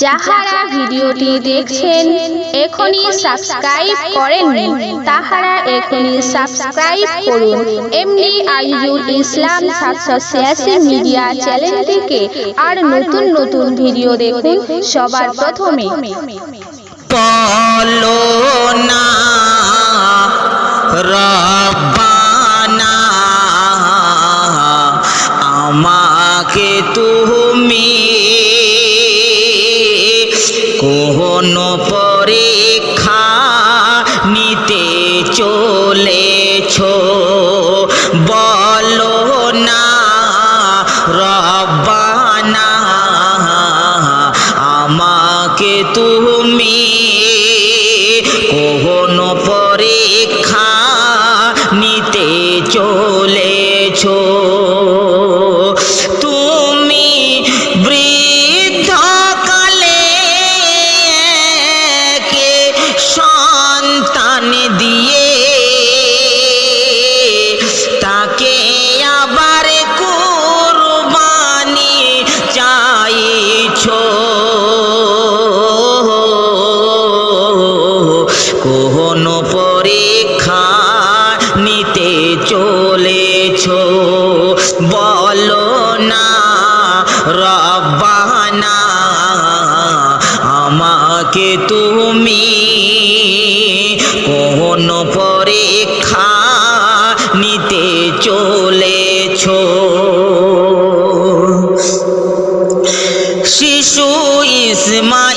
যাহারা ভিডিওটি দেখছেন, এখনই সাবস্ক্রাইব করেননি তাহারা এখনই সাবস্ক্রাইব করুন। এমডি আইজুল ইসলাম সাতশো ছিয়াশি মিডিয়া চ্যানেলটিকে আর নতুন নতুন ভিডিও দেখুন সবার প্রথমে। না, রব্বানা, আমাকে তুমি কোন পরীক্ষা নিতে চলেছ। বলো না রব্বানা আমাকে তুমি কোন পরীক্ষা নিতে চলেছ। আমাকে তুমি কোন পরীক্ষা নিতে চলেছ? শিশু ইসমাইলের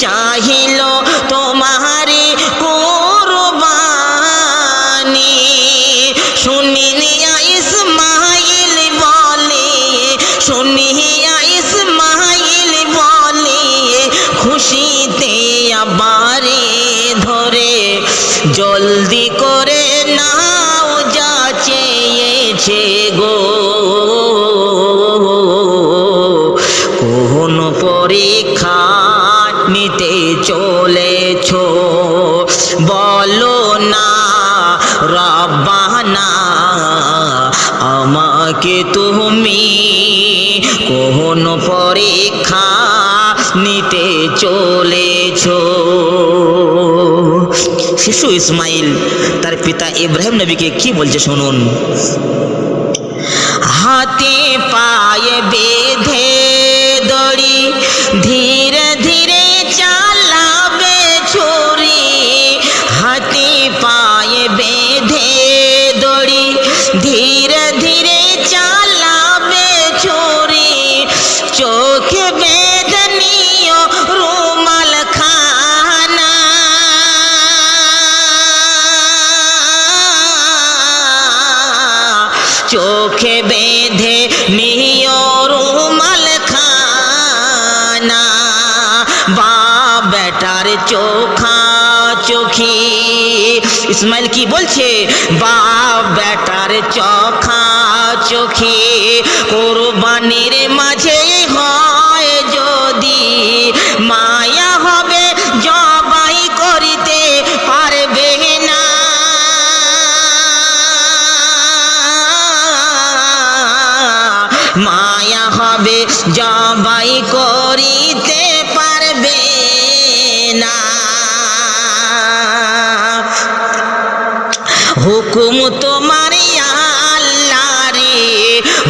চাহিল তোমারে কুরবানি। শুনিয়া ইসমাইল বলে, শুনিয়া ইসমাইল বলে, খুশিতে আবারে ধরে, জলদি করে নাও যা চেয়েছে। নিতে চলেছ। শিশু ইসমাইল তার পিতা ইব্রাহিম নবীকে কি বলছে শুনুন? হাতে পায়ে বেঁধে চোখা চোখি। ইসমাইল কি বলছে? বা বেটার চোখা চোখি। কোরবানির মাঝে হয় যদি মায়া হবে, জবাই করিতে পারবে না। মায়া হবে, জবাই করিতে হুকুম তোমার আল্লাহ রে,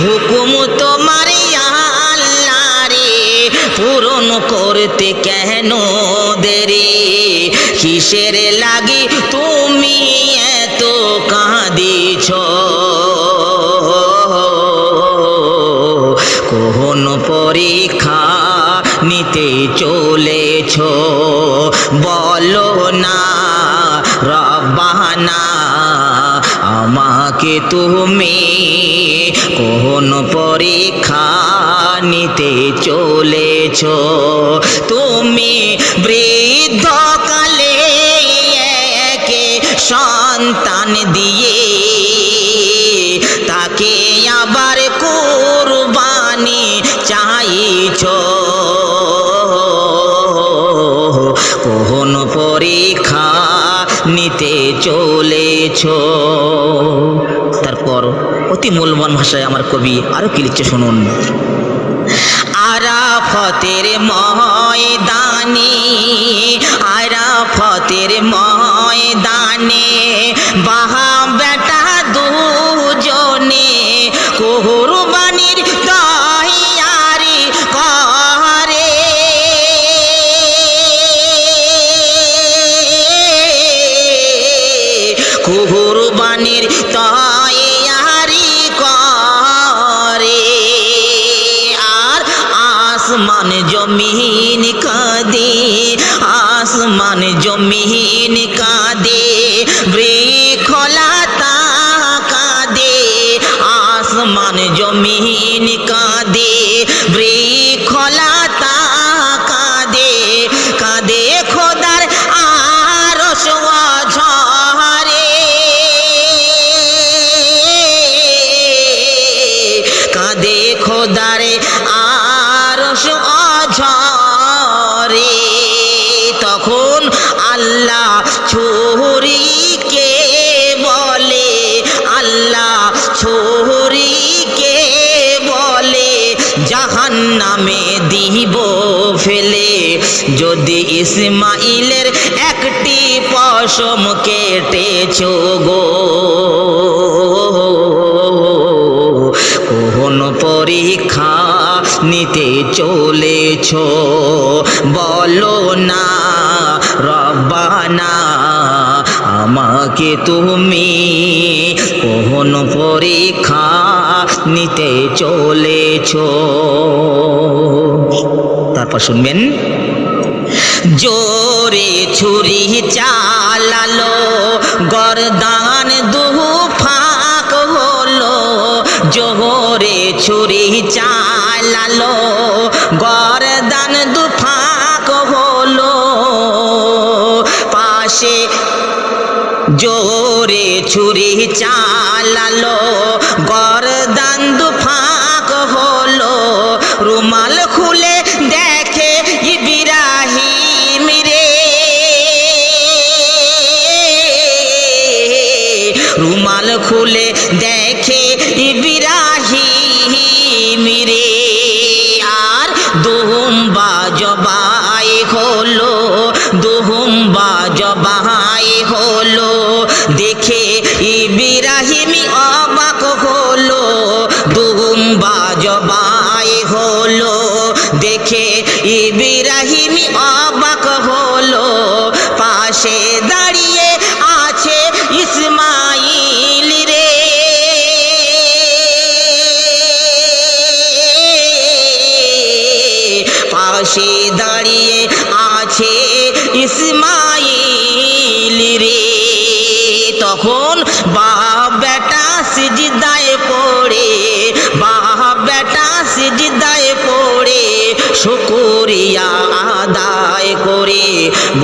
হুকুম তো মারিয়া আল্লাহ রে, পূরণ করতে কেন দেরি? কিসের লাগি তুমি এত কাঁদিছ? কোন পরীক্ষা নিতে চলেছ? বলো না রবানা আমাকে তুমি কোন পরীক্ষা নিতে চলেছ? তুমি বৃদ্ধকালে একে সন্তান দিয়ে তাকে আবার কুরবানি চাইছ? কোন পরীক্ষা চলেছ। তারপর অতি মূল্যবান ভাষায় আমার কবি আরও কি লিখছে শুনুন। আরাফতের ময়দানে আরাফতের ময়দানে বাহা आसमान ज़मीन का दे, आसमान ज़मीन का दे खोलाता का दे, आसमान ज़मीन का दे ब्रे দিব ফেলে। যদি ইসমাইলের একটি পশম কেটেছ গো, কোন পরীক্ষা নিতে চলেছ? বলো না, রব্বানা। আমাকে তুমি কোন পরীক্ষা নিতে চলেছ? তারপর শুনবেন। জোরে ছুরি চালালো, গরদান দুহু ফাঁক হলো। জোরে ছুরি চালালো, গরদান দু ফাঁক হলো। পাশে জোরে ছুরি চালালো, গরদান দু ফাঁক হলো। রুমাল খুলে দেখে ইব্রাহিম রে। রুমাল খুলে দেখে ইব্রাহিম রে। দেখে ইব্রাহিম অবাক হলো। পাশে দাঁড়িয়ে আছে ইসমাইল রে। পাশে দাঁড়িয়ে আছে ইসমাইল রে। তখন বাপ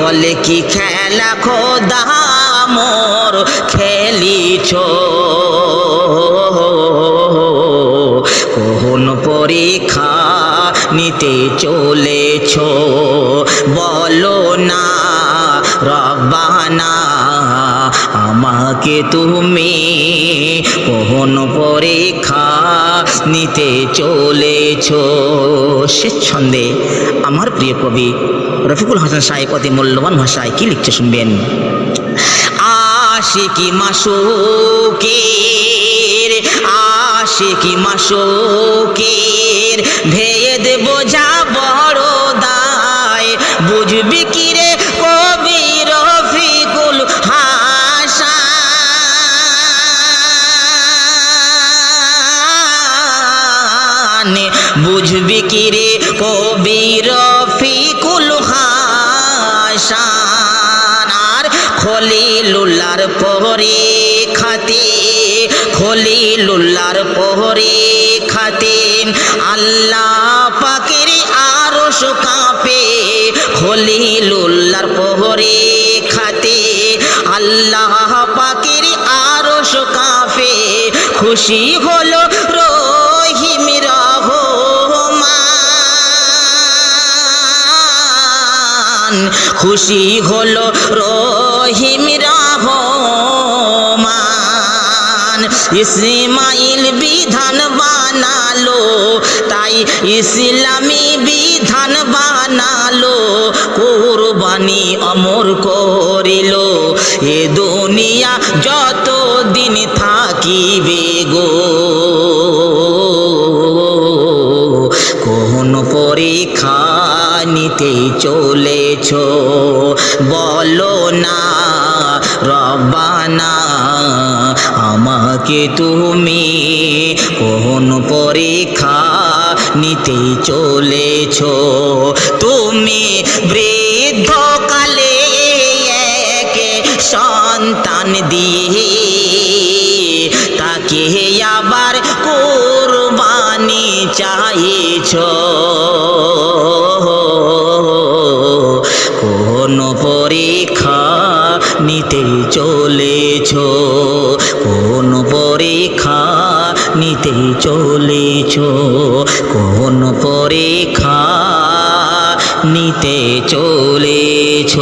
বলে কি খেলা খোদা মোর? খেলিছ। কোন পরীক্ষা নিতে চলেছ? বলো না রব্বানা। আমাকে তুমি কোন পরীক্ষা নিতে চলেছ? সে ছন্দে আমার প্রিয় কবি রফিকুল হাসান সাহেব অতি মূল্যবান ভাষায় কি লিখছে শুনবেন? আশিকি মাসুকের আশিকি মাসুকের ভেদ বোঝা বড় দায়। বুঝবি বুঝবি কি রে কবি রফিকুল হাসান? আর খলিলুল্লার পরীক্ষাতে খলিলুল্লার পরীক্ষাতে আল্লাহ পাকের আরও কাঁপে খলিলুল্লার পরীক্ষাতে আল্লাহ পাকের আরও কাঁপে, খুশি হলো রহিম খুশি হলো রহিম মান ইসমাইল বিধান বানালো, তাই ইসলামী বিধান বানালো, কোরবানি অমর করিল। এ দুনিয়া যত চলেছ বলো না রবানা আমাকে তুমি কোন পরীক্ষা নিতে চলেছ? তুমি বৃদ্ধকালে এক সন্তান দিয়ে তাকে আবার কোরবানি চাইছ। চলেছ? কোন পরীক্ষা নিতে চলেছ?